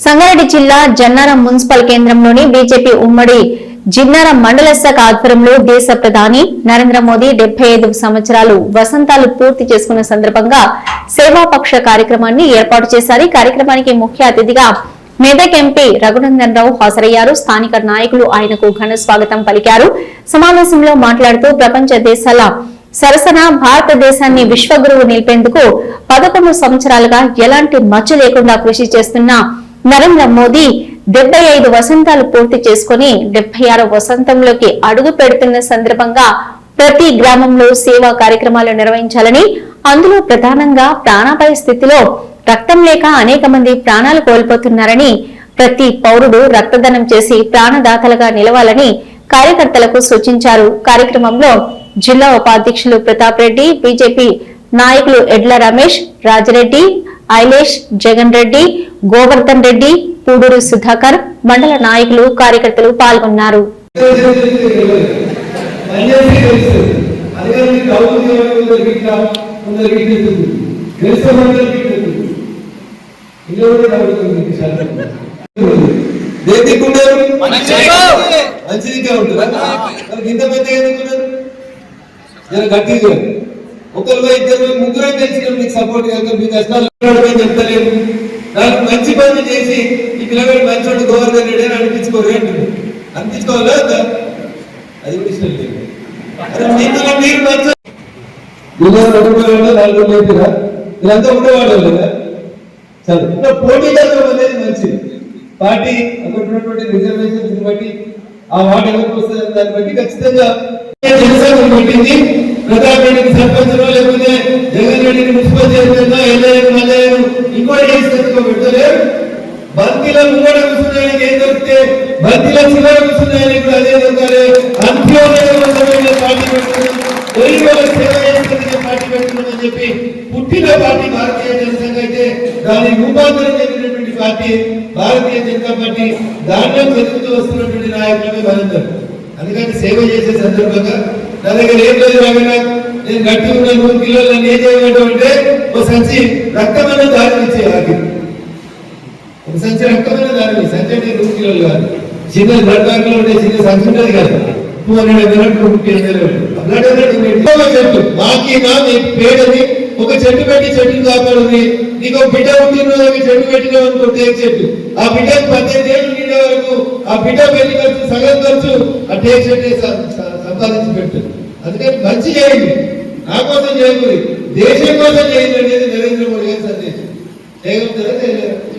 సంగారెడ్డి జిల్లా జన్నారం మున్సిపల్ కేంద్రంలోని బీజేపీ ఉమ్మడి జిన్నారం మండల శాఖ ఆధ్వర్యంలో దేశ ప్రధాని నరేంద్ర మోదీ డెబ్బై ఐదు సంవత్సరాలు వసంతాలు పూర్తి చేసుకున్న సందర్భంగా సేవాపక్ష కార్యక్రమాన్ని ఏర్పాటు చేశారు. ఈ కార్యక్రమానికి ముఖ్య అతిథిగా మెదక్ ఎంపీ రఘునందన్ రావు హాజరయ్యారు. స్థానిక నాయకులు ఆయనకు ఘన స్వాగతం పలికారు. సమావేశంలో మాట్లాడుతూ ప్రపంచ దేశాల సరసన భారతదేశాన్ని విశ్వగురువు నిలిపేందుకు పదకొండు సంవత్సరాలుగా ఎలాంటి మచ్చ లేకుండా కృషి చేస్తున్న నరేంద్ర మోదీ డెబ్బై ఐదు వసంతాలు పూర్తి చేసుకుని డెబ్బై ఆరో వసంతంలోకి అడుగు పెడుతున్న సందర్భంగా ప్రతి గ్రామంలో సేవా కార్యక్రమాలు నిర్వహించాలని అందులో ప్రధానంగా ప్రాణాపాయ స్థితిలో రక్తం లేక అనేక మంది ప్రాణాలు కోల్పోతున్నారని ప్రతి పౌరుడు రక్తదానం చేసి ప్రాణదాతలుగా నిలవాలని కార్యకర్తలకు సూచించారు. కార్యక్రమంలో జిల్లా ఉపాధ్యక్షులు ప్రతాప్ రెడ్డి బీజేపీ నాయకులు ఎడ్ల రమేష్ రాజరెడ్డి ఐలేష్ జగన్ రెడ్డి గోవర్ధన్ రెడ్డి పూడూరు సుధాకర్ మండల నాయకులు కార్యకర్తలు పాల్గొన్నారు. ఉంటుందా. ఇంత పెద్ద గట్టిగా. ఒకరు ఇద్దరు ముగ్గురే తెలిసిన మీకు సపోర్ట్ కాక మీ కష్టాలు ఉన్నాడని నాకు మంచి పని చేసి ఈ పిల్లగాడు మంచోడు గోవర్ధన్ రెడ్డి అని అనిపించుకోరు అంటున్నారు. అనిపించుకోవాలా అది కూడా ఇష్టం లేదు. మీరు మంచి నాలుగు లేదురా ఇదంతా ఉండేవాళ్ళు సరే. పోటీ అనేది మంచిది. పార్టీ అక్కడ ఉన్నటువంటి రిజర్వేషన్స్ బట్టి ఆ వాటి ఎవరికి వస్తుంది దాన్ని బట్టి ఖచ్చితంగా పెట్టింది? ప్రతాప్ రెడ్డికి సర్పంచ్ లేకపోతే జగన్ రెడ్డికి మున్సిపల్ చైర్మన్ ఎల్ఐను మల్లయ్యను ఇంకోటి చేసినందుకు పెట్టలేరు. బంతిలో ముంగడ కూర్చున్నాయని ఏం దొరికితే బంతిలో చివర కూర్చున్నాయని కూడా అదే దొరకాలి. అంత్యోదయ పార్టీ పెట్టుకున్నాం గరీబ్ వాళ్ళకి సేవ చేస్తున్న పార్టీ పెట్టుకున్నామని చెప్పి పుట్టిన పార్టీ భారతీయ జనసంఘ అయితే దాని రూపాంతరం చెందినటువంటి పార్టీ భారతీయ జనతా పార్టీ దాంట్లో పెరుగుతూ వస్తున్నటువంటి నాయకులమే బలందరూ అందుకని సేవ చేసే సందర్భంగా నా దగ్గర ఏం లేదు రాగనా నేను గట్టి ఉన్న నూరు కిలోలు నన్ను ఏం చేయమంటావు అంటే ఓ సంచి రక్తమైన దారిని ఇచ్చే ఆగి ఒక సంచి రక్తమైన దారిని సంచి అంటే నూరు కిలోలు కాదు. చిన్న బ్లడ్ ఉండే చిన్న సంచి ఉంటుంది కదా two hundred ML two fifty ML ఒక చెట్టు. మాకి నా పేడని ఒక చెట్టు పెట్టి చెట్టును కాపాడుంది నీకు ఒక బిడ్డ పుట్టిన చెట్టు పెట్టినావు అనుకో టేక్ చెట్టు? ఆ బిడ్డకు పద్దెనిమిది ఏళ్ళు నిండే వరకు ఆ బిడ్డ పెళ్ళి ఖర్చు సగం ఖర్చు ఆ టేక్ చెట్టు సంపాదించి పెట్టారు అందుకని మంచి చేయండి. నా కోసం చేయకూడదు. దేశం కోసం చేయండి అనేది నరేంద్ర మోడీ గారి సందేశం. చేయగలుగుతారా? చేయలేరు?